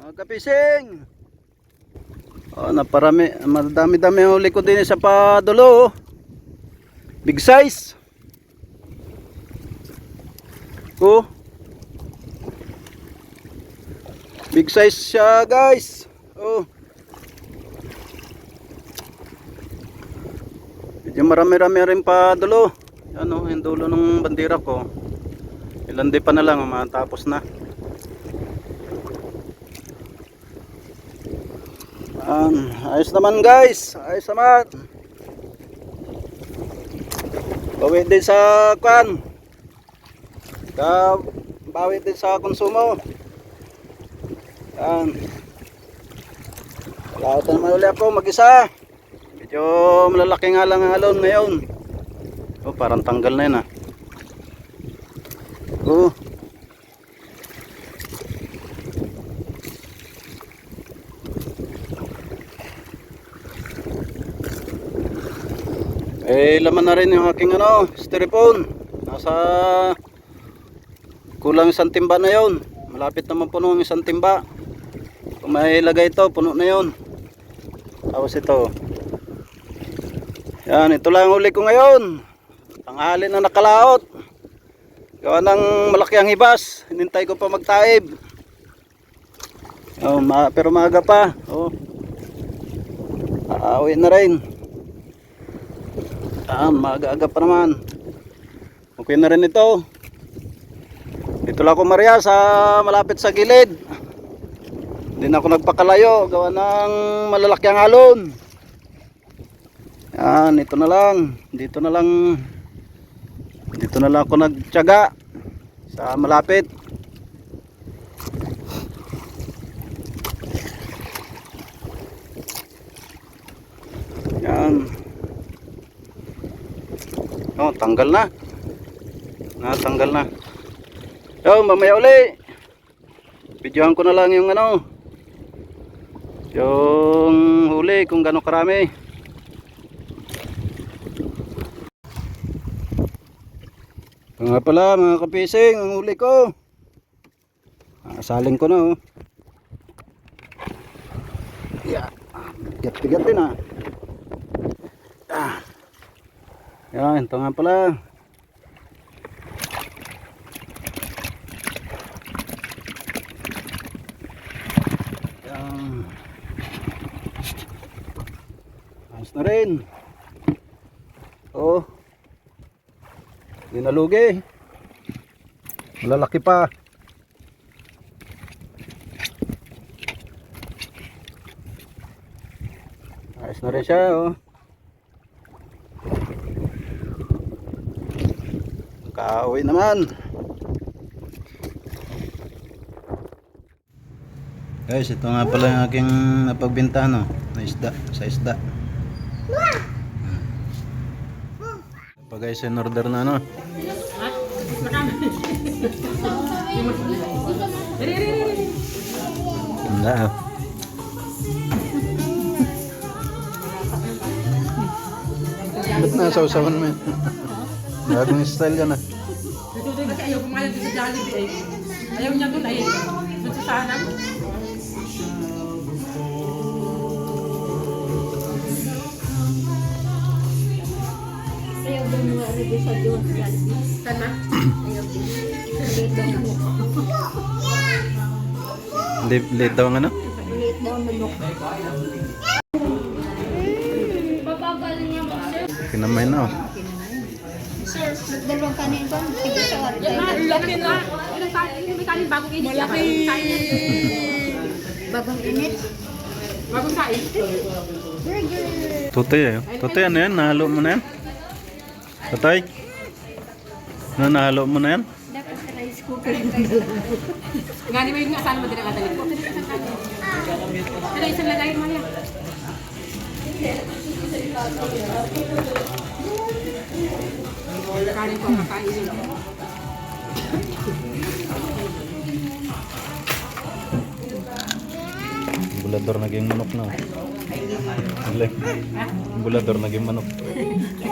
Mga kapising. Oh, naparami, madami-dami ang huli din sa padulo. oh. Big size. Oh. Big size siya, guys. Oh. Medyo marami-rami rin pa dulo. Yan oh, yung dulo ng bandera ko. Ilan di pa na lang, matapos na. Um, ayos naman guys, ayos naman. Bawi din sa kwan. Ka bawi din sa konsumo. Yan. Lahat naman ulit ako mag-isa. Medyo malalaki nga lang ang alon ngayon. Oh, parang tanggal na yun ah. Oh. Eh, laman na rin yung aking ano, styrofoam. Nasa kulang isang timba na yon. Malapit naman puno ang isang timba. Kung may lagay ito, puno na yon. Tapos ito. Yan, ito lang ang huli ko ngayon. Tanghali na nakalaot. Gawa ng malaki ang hibas. Hinintay ko pa magtaib. Oh, ma pero maaga pa. Oh. Aawi na rin. Ah, maaga-aga pa naman. Okay na rin ito. Dito lang ako Maria sa malapit sa gilid. Hindi na ako nagpakalayo. Gawa ng malalaki ang alon. Yan, ito na lang. Dito na lang. Dito na lang ako nagtyaga sa malapit. Yan. Tanggal na. Natanggal na. Yo, mamaya uli. Videohan ko na lang yung ano. Yung huli kung gaano karami. Ito nga pala mga kapising, ang huli ko. Asaling ko na oh. Yeah. Bigat-bigat din ah. Ah. Yan, ito nga pala. Yan. Ayos na rin. Oh. Hindi nalugi. Malalaki pa. Ayos na rin siya oh. Kauwi naman. Guys, ito nga pala yung aking napagbenta no, na isda, sa isda. Pa guys, in order na ano. Handa ah. Ba't nasawsawan mo yan? Bagong style ka na. Kasi ayaw pumayag sa Jollibee eh. Ayaw niya doon ay doon sa sana. Ayaw din mo rin sa yan. Sana. Ayaw din. Late daw mo. Late, late daw ang ano? Late daw manok. Papagal niya mo. Kinamay na oh. Sir, dalawang kanin ba? Laki na. May kanin bagong init. Malaki. Bagong init. Bagong kain. Burger. Tutoy eh. Tutoy ano yan? Nahalo mo na yan? Tutoy? Ano nahalo mo na yan? Dapat sa rice cooker. Nga ni may yung asahan mo din ang kadalik ko. Kaya isang lagay mo yan. Kanin ko kakainin. Bulador naging manok na. Galing. Bulador naging manok.